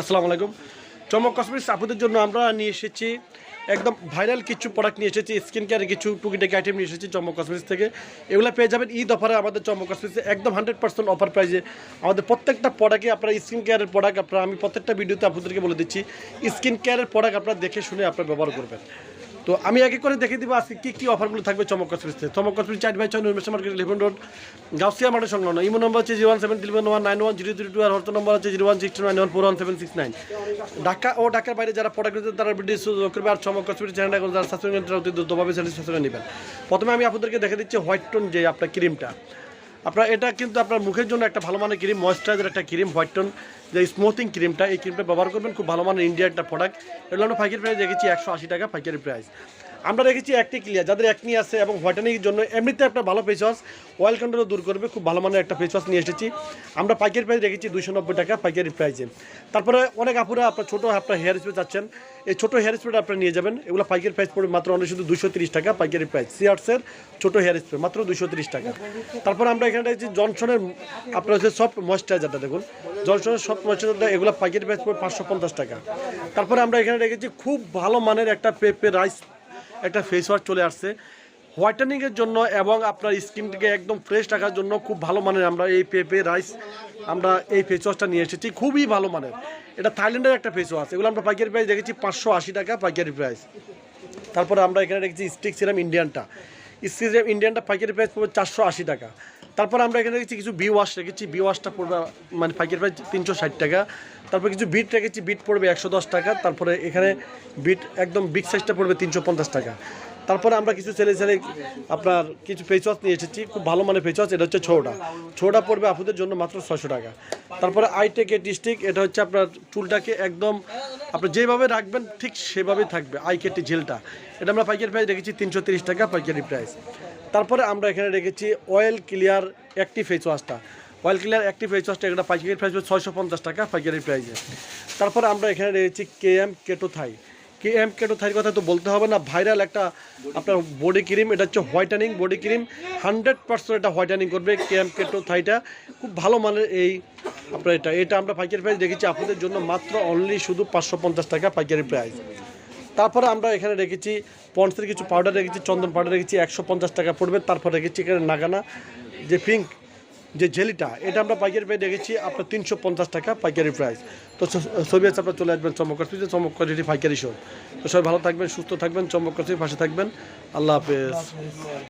আসসালামু আলাইকুম। চমক কসমেটিক্স আপনাদের জন্য আমরা নিয়ে এসেছি একদম ভাইরাল কিছু প্রোডাক্ট নিয়ে এসেছি স্কিন কেয়ারের কিছু টুকিটাকি আইটেম নিয়ে এসেছি চমক কসমেটিক্স থেকে। এগুলো পেয়ে যাবেন ঈদ অফারে আমাদের চমক কসমেটিক্সে একদম হান্ড্রেড পার্সেন্ট অফার প্রাইজে আমাদের প্রত্যেকটা প্রোডাক্টে আপনারা স্কিন কেয়ারের প্রোডাক্ট আপনারা আমি প্রত্যেকটা ভিডিওতে আপনাদেরকে বলে দিচ্ছি স্কিন কেয়ারের প্রোডাক্ট আপনারা দেখে শুনে আপনারা ব্যবহার করবেন। তো আমি এক করে দেখে দিব আজকে কী কী অফারগুলো থাকবে চমক কসমেটিক্সে চমক কসমেটিক্স চার বাই ছয় নর্মেশ মার্কেট লিভেন রোড, গাউসিয়া মাঠের সংলগ্ন। ইমো নম্বর হচ্ছে zero one seven three one nine one zero zero two আর হর্ত নম্বর হচ্ছে zero one six nine one four one seven six nine. Dhaka ও ঢাকার বাইরে যারা প্রোডাক্ট দিতে তারা ভিডিও সুযোগ করবে আর চমক কসমেটিক্স চ্যানেলটা করে যারা সাবস্ক্রাইব তারা অতি দ্রুতভাবে স্যাটিসফ্যাকশন নেবেন। প্রথমে আমি আপনাদেরকে দেখে দিচ্ছি হোয়াইট টোন যে আপনার ক্রিমটা। আপনার, এটা কিন্তু আপনার মুখের জন্য একটা ভালো মানের ক্রিম ময়েশ্চারাইজার একটা ক্রিম, হোয়াইট টোন। যে স্মুথিং ক্রিমটা এই ক্রিমটা ব্যবহার করবেন, খুব ভালো মানের ইন্ডিয়া একটা প্রোডাক্ট এগুলো আমরা পাইকারি প্রাইস রেখেছি একশো আশি টাকা পাইকারি প্রাইস আমরা রেখেছি একটি ক্লিয়ার যাদের একনি আছে এবং হোয়াইটেনিংয়ের জন্য এমনিতে একটা ভালো ফেস ওয়াশ অয়েল কন্ট্রোলও দূর করবে, খুব ভালো মানের একটা ফেস ওয়াশ নিয়ে এসেছি। আমরা পাইকারি প্রাইস রেখেছি দুশো নব্বই টাকা পাইকারি প্রাইসে তারপরে অনেক আপুরা আপনার ছোটো আপনার হেয়ার স্প্রে চাচ্ছেন। এই ছোটো হেয়ার স্প্রেটা আপনারা নিয়ে যাবেন। এগুলো পাইকারি প্রাইস পড়বে মাত্র অনেক শুধু দুশো তিরিশ টাকা পাইকারি প্রাইস সিয়ার্সের ছোটো হেয়ার স্প্রে মাত্র দুশো তিরিশ টাকা। তারপর আমরা এখানে রেখেছি জনসনের আপনার হচ্ছে সফট ময়েশ্চারাইজারটা দেখুন। জনসনের সফট ময়েশ্চারাইজারটা এগুলো পাইকারি প্রাইস পড়বে পাঁচশো পঞ্চাশ টাকা। তারপরে আমরা এখানে রেখেছি খুব ভালো মানের একটা পেপে রাইস, একটা ফেস ওয়াশ চলে আসছে। হোয়াইটেনিংয়ের জন্য এবং আপনার স্কিনটাকে একদম ফ্রেশ রাখার জন্য খুব ভালো মানের আমরা এই পেপে রাইস আমরা এই ফেস ওয়াশটা নিয়ে এসেছি, খুবই ভালো মানের। এটা থাইল্যান্ডের একটা ফেস ওয়াশ এগুলো আমরা পাইকারি প্রাইস দেখেছি পাঁচশো আশি টাকা পাইকারি প্রাইস তারপরে আমরা এখানে রেখেছি স্টিক সিরাম ইন্ডিয়ানটা স্টিক সিরাম ইন্ডিয়ানটা পাইকারি প্রাইস পড়বে চারশো আশি টাকা। তারপর আমরা এখানে রেখেছি কিছু বি ওয়াশ রেখেছি বি ওয়াশটা পড়বে মানে পাইকারি প্রাইস তিনশো ষাট টাকা। তারপর কিছু বিট রেখেছি বিট পড়বে একশো দশ টাকা। তারপরে এখানে বিট একদম বিগ সাইজটা পড়বে তিনশো পঞ্চাশ টাকা। তারপরে আমরা কিছু ছেলে ছেলে, আপনার কিছু ফেস ওয়াশ নিয়ে এসেছি, খুব ভালো মানের ফেস ওয়াশ এটা হচ্ছে ছোটা। ছোটা পড়বে আপুদের জন্য মাত্র ছশো টাকা। তারপরে আইটেক এ ডিস্ট্রিক্ট এটা হচ্ছে আপনার চুলটাকে একদম, আপনি যেভাবে রাখবেন ঠিক সেভাবেই থাকবে আই কেটি জেলটা এটা আমরা পাইকারি প্রাইস রেখেছি তিনশো টাকা পাইকারি প্রাইস তারপরে আমরা এখানে রেখেছি অয়েল ক্লিয়ার অ্যাক্টিভ ফেস ওয়াশটা অয়েল ক্লিয়ার অ্যাক্টিভ ফেস ওয়াশটা এটা পাইকারি প্রাইস ছয়শো পঞ্চাশ টাকা পাইকারি প্রাইসে তারপরে আমরা এখানে রেখেছি কে এম কেটো থাই কে এম কেটো থাইয়ের কথা তো বলতে হবে না ভাইরাল একটা আপনার বডি ক্রিম এটা হচ্ছে whitening body cream hundred percent এটা হোয়াইটেনিং করবে কে এম কেটো থাইটা খুব ভালো মানের এই আপনার এটা এটা আমরা পাইকারি প্রাইস রেখেছি আপনাদের জন্য মাত্র অনলি শুধু পাঁচশো পঞ্চাশ টাকা পাইকারি প্রাইস তারপরে আমরা এখানে রেখেছি পন্সের কিছু পাউডার রেখেছি, চন্দন পাউডার রেখেছি, একশো পঞ্চাশ টাকা পড়বে। তারপর রেখেছি এখানে নাগানা, যে পিঙ্ক যে জেলিটা, এটা আমরা পাইকারি পেয়ে দেখেছি, আপনার তিনশো পঞ্চাশ টাকা পাইকারি প্রাইস তো ছবি আছে, আপনার চলে আসবেন কসমিতে চমক কোয়ালিটি পাইকারি শো তো সবাই ভালো থাকবেন, সুস্থ থাকবেন, চমক কসমির পাশে থাকবেন। আল্লাহ হাফেজ।